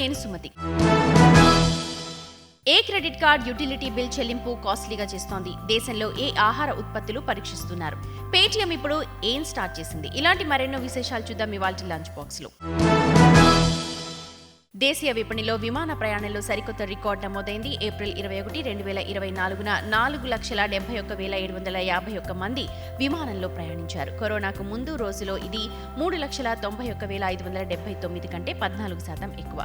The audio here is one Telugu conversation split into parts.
నేను సుమతి. ఏ క్రెడిట్ కార్డ్ యుటిలిటీ బిల్ చెల్లింపు కాస్ట్లీగా చేస్తోంది? దేశంలో ఏ ఆహార ఉత్పత్తులు పరీక్షిస్తున్నారు? పేటీఎం ఇప్పుడు ఏం స్టార్ట్ చేసింది? ఇలాంటి మరెన్నో విశేషాలు చూద్దాం ఇవాళ లంచ్ బాక్స్లో దేశీయ విపణిలో విమాన ప్రయాణంలో సరికొత్త రికార్డు నమోదైంది. ఏప్రిల్ ఇరవై ఒకటి రెండు వేల ఇరవై నాలుగున నాలుగు లక్షల డెబ్బై ఒక్క వేల ఏడు వందల యాభై ఒక్క మంది విమానంలో ప్రయాణించారు. కరోనాకు ముందు రోజులో ఇది మూడు లక్షల తొంభై ఒక్క వేల ఐదు వందల డెబ్బై తొమ్మిది కంటే పద్నాలుగు శాతం ఎక్కువ.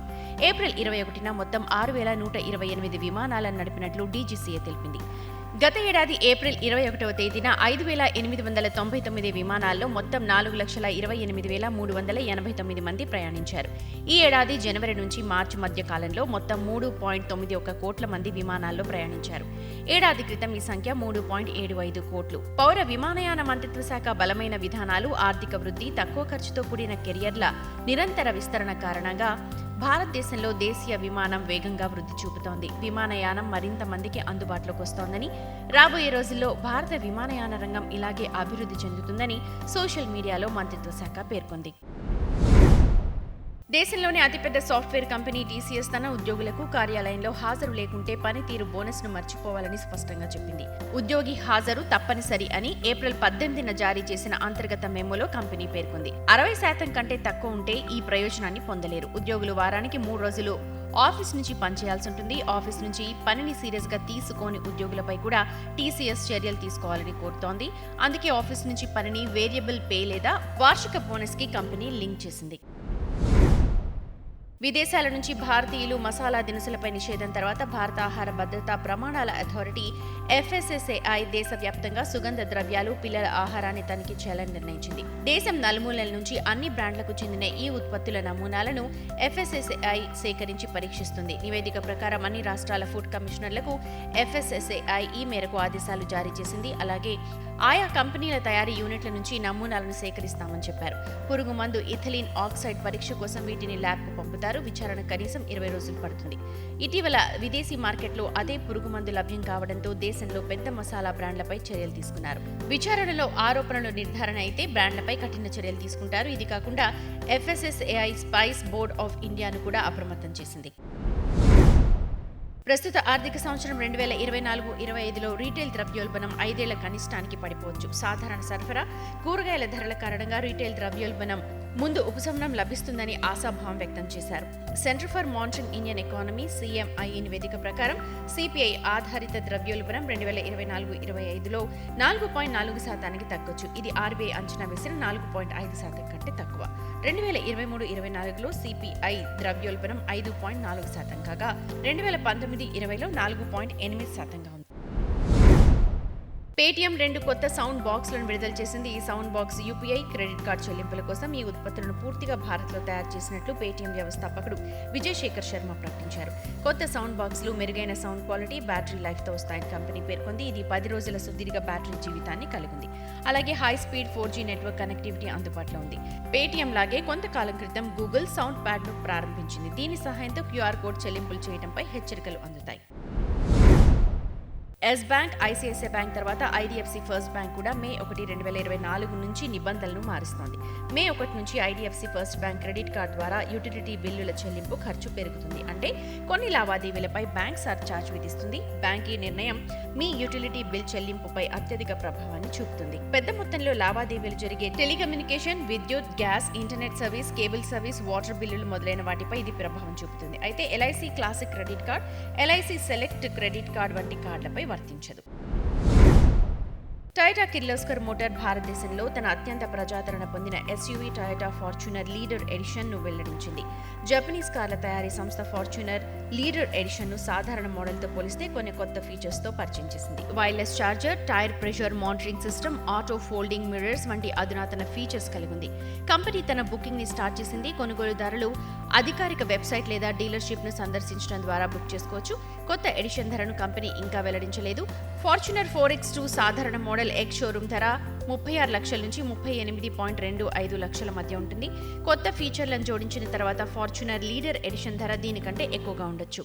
ఏప్రిల్ ఇరవై ఒకటిన మొత్తం ఆరు వేల నూట ఇరవై ఎనిమిది విమానాలను నడిపినట్లు డీజీసీఏ తెలిపింది. గత ఏడాది ఏప్రిల్ ఇరవై ఒకటవ తేదీన ఐదు వేల ఎనిమిది వందల తొంభై తొమ్మిది విమానాల్లో మొత్తం నాలుగు లక్షల ఇరవై ఎనిమిది వేల మూడు వందల ఎనభై తొమ్మిది మంది ప్రయాణించారు. ఈ ఏడాది జనవరి నుంచి మార్చి మధ్య కాలంలో మొత్తం మూడు పాయింట్ తొమ్మిది ఒక కోట్ల మంది విమానాల్లో ప్రయాణించారు. ఏడాది క్రితం ఈ సంఖ్య మూడు పాయింట్ ఏడు ఐదు కోట్లు. పౌర విమానయాన మంత్రిత్వ శాఖ బలమైన విధానాలు ఆర్థిక వృద్ధి తక్కువ ఖర్చుతో కూడిన కెరియర్ల నిరంతర విస్తరణ కారణంగా భారతదేశంలో దేశీయ విమానం వేగంగా వృద్ధి చూపుతోంది. విమానయానం మరింత మందికి అందుబాటులోకి వస్తోందని రాబోయే రోజుల్లో భారత విమానయాన రంగం ఇలాగే అభివృద్ధి చెందుతుందని సోషల్ మీడియాలో మంత్రిత్వ శాఖ పేర్కొంది. దేశంలోని అతిపెద్ద సాఫ్ట్వేర్ కంపెనీ టీసీఎస్ తన ఉద్యోగులకు కార్యాలయంలో హాజరు లేకుంటే పనితీరు బోనస్ను మర్చిపోవాలని స్పష్టంగా చెప్పింది. ఉద్యోగి హాజరు తప్పనిసరి అని ఏప్రిల్ పద్దెనిమిదిన జారీ చేసిన అంతర్గత మెమోలో కంపెనీ పేర్కొంది. అరవై శాతం కంటే తక్కువ ఉంటే ఈ ప్రయోజనాన్ని పొందలేరు. ఉద్యోగులు వారానికి మూడు రోజులు ఆఫీస్ నుంచి పనిచేయాల్సి ఉంటుంది. ఆఫీస్ నుంచి పనిని సీరియస్గా తీసుకోని ఉద్యోగులపై కూడా టీసీఎస్ చర్యలు తీసుకోవాలని కోరుతోంది. అందుకే ఆఫీస్ నుంచి పనిని వేరియబుల్ పే లేదా వార్షిక బోనస్కి కంపెనీ లింక్ చేసింది. విదేశాల నుంచి భారతీయులు మసాలా దినుసులపై నిషేధం తర్వాత భారత ఆహార భద్రతా ప్రమాణాల అథారిటీ ఎఫ్ఎస్ఎస్ఏఐ దేశవ్యాప్తంగా సుగంధ ద్రవ్యాలు పిల్లల ఆహారాన్ని తనిఖీ చేయాలని నిర్ణయించింది. దేశం నలుమూలల నుంచి అన్ని బ్రాండ్లకు చెందిన ఈ ఉత్పత్తుల నమూనాలను ఎఫ్ఎస్ఎస్ఏఐ సేకరించి పరీక్షిస్తుంది. నివేదిక ప్రకారం అన్ని రాష్ట్రాల ఫుడ్ కమిషనర్లకు ఎఫ్ఎస్ఎస్ఏఐ ఈ మేరకు ఆదేశాలు జారీ చేసింది. అలాగే ఆయా కంపెనీల తయారీ యూనిట్ల నుంచి నమూనాలను సేకరిస్తామని చెప్పారు. పురుగు మందు ఆక్సైడ్ పరీక్ష కోసం వీటిని ల్యాబ్కు పంపుతారు. విచారణ కనీసం ఇరవై రోజులు పడుతుంది. ఇటీవల విదేశీ మార్కెట్లో అదే పురుగు మందు లభ్యం కావడంతో దేశంలో పెద్ద మసాలా బ్రాండ్లపై చర్యలు తీసుకున్నారు. విచారణలో ఆరోపణలు నిర్ధారణ అయితే బ్రాండ్లపై కఠిన చర్యలు తీసుకుంటారు. ఇది కాకుండా ఎఫ్ఎస్ఎస్ఏఐ స్పైస్ బోర్డ్ ఆఫ్ ఇండియాను కూడా అప్రమత్తం చేసింది. ప్రస్తుత ఆర్థిక సంవత్సరం రెండు వేల ఇరవై నాలుగు ఇరవై ఐదులో రీటైల్ ద్రవ్యోల్బణం ఐదేళ్ళ కనిష్టానికి పడిపోవచ్చు. సాధారణ సరఫరా కూరగాయల ధరల కారణంగా రీటైల్ ద్రవ్యోల్బణం ముందు ఉపశమనం లభిస్తుందని ఆశాభావం వ్యక్తం చేశారు. Centre for monitoring Indian economy CMI నివేదిక ప్రకారం సిపిఐ ఆధారిత ద్రవ్యోల్బణం రెండు వేల ఇరవై నాలుగు ఇరవై ఐదులో నాలుగు పాయింట్ నాలుగు శాతానికి తగ్గొచ్చు. ఇది ఆర్బీఐ అంచనా వేసిన నాలుగు పాయింట్ ఐదు శాతం కంటే తక్కువ. రెండు వేల ఇరవై మూడు ఇరవై నాలుగులో సిపిఐ ద్రవ్యోల్బణం ఐదు పాయింట్ నాలుగు శాతం కాగా రెండు వేల పంతొమ్మిది ఇరవైలో నాలుగు పాయింట్ ఎనిమిది శాతంగా ఉంది. పేటీఎం రెండు కొత్త సౌండ్ బాక్స్లను విడుదల చేసింది. ఈ sound box UPI credit card చెల్లింపుల కోసం ఈ ఉత్పత్తులను పూర్తిగా భారత్లో తయారు చేసినట్లు పేటీఎం వ్యవస్థాపకుడు విజయ్ శేఖర్ శర్మ ప్రకటించారు. కొత్త సౌండ్ బాక్స్లు మెరుగైన సౌండ్ క్వాలిటీ బ్యాటరీ లైఫ్తో వస్తాయని కంపెనీ పేర్కొంది. ఇది పది రోజుల సుదీర్ఘ బ్యాటరీ జీవితాన్ని కలిగి ఉంది అలాగే high speed four G network connectivity అందుబాటులో ఉంది. పేటీఎం లాగే కొంతకాలం క్రితం గూగుల్ సౌండ్ ప్యాడ్ను ప్రారంభించింది. దీని సహాయంతో క్యూఆర్ కోడ్ చెల్లింపులు చేయడంపై హెచ్చరికలు అందుతాయి. ఎస్ బ్యాంక్ ఐసిఐసిఐ బ్యాంక్ తర్వాత ఐడిఎఫ్సి ఫస్ట్ బ్యాంక్ కూడా మే ఒకటి రెండు వేల ఇరవై నాలుగు నుంచి నిబంధనలను మారుస్తోంది. మే ఒకటి నుంచి IDFC first bank credit card ద్వారా యూటిలిటీ బిల్లుల చెల్లింపు ఖర్చు పెరుగుతుంది. అంటే కొన్ని లావాదేవీలపై బ్యాంక్ సర్ఛార్జ్ విధిస్తుంది. బ్యాంక్ ఈ నిర్ణయం మీ యూటిలిటీ బిల్ చెల్లింపుపై అత్యధిక ప్రభావాన్ని చూపుతుంది. పెద్ద మొత్తంలో లావాదేవీలు జరిగే టెలికమ్యూనికేషన్ విద్యుత్ gas internet service cable service water బిల్లులు మొదలైన వాటిపై ఇది ప్రభావం చూపుతుంది. అయితే LIC classic credit card LIC select credit card వంటి కార్డులపై వర్తించదు. టయోటా కిర్లోస్కర్ మోటార్ భారతదేశంలో తన అత్యంత ప్రజాదరణ పొందిన ఎస్యూవీ టయోటా ఫార్చునర్ లీడర్ ఎడిషన్ను వెల్లడించింది. జపనీస్ కార్ల తయారీ సంస్థ ఫార్చునర్ లీడర్ ఎడిషన్ను సాధారణ మోడల్తో పోలిస్తే కొన్ని కొత్త ఫీచర్స్తో పరిచయం చేసింది. Wireless charger tyre pressure monitoring system auto folding mirrors వంటి అధునాతన ఫీచర్స్ కలిగి ఉంది. కంపెనీ తన బుకింగ్ని స్టార్ట్ చేసింది కొనుగోలుదారులు అధికారిక వెబ్సైట్ లేదా డీలర్షిప్ను సందర్శించడం ద్వారా బుక్ చేసుకోవచ్చు. కొత్త ఎడిషన్ ధరను కంపెనీ ఇంకా వెల్లడించలేదు. ఫార్చునర్ ఫోర్ ఎక్స్ టూ సాధారణ మోడల్ ఎక్స్ షోరూమ్ ధర ముప్పై ఆరు లక్షల నుంచి ముప్పై ఎనిమిది పాయింట్ రెండు ఐదు లక్షల మధ్య ఉంటుంది. కొత్త ఫీచర్లను జోడించిన తర్వాత ఫార్చునర్ లీడర్ ఎడిషన్ ధర దీనికంటే ఎక్కువగా ఉండొచ్చు.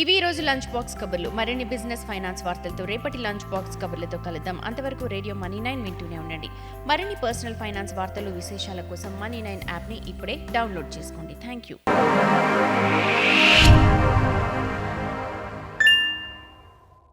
ఇవి ఈ రోజు లంచ్ బాక్స్ కబుర్లు. మరిన్ని బిజినెస్ ఫైనాన్స్ వార్తలతో రేపటి లంచ్ బాక్స్ కబుర్లతో కలుద్దాం. అంతవరకు రేడియో మనీ నైన్ వింటూనే ఉండండి. మరిన్ని పర్సనల్ ఫైనాన్స్ వార్తలు విశేషాల కోసం మనీ నైన్ యాప్ని ఇప్పుడే డౌన్లోడ్ చేసుకోండి. Thank you.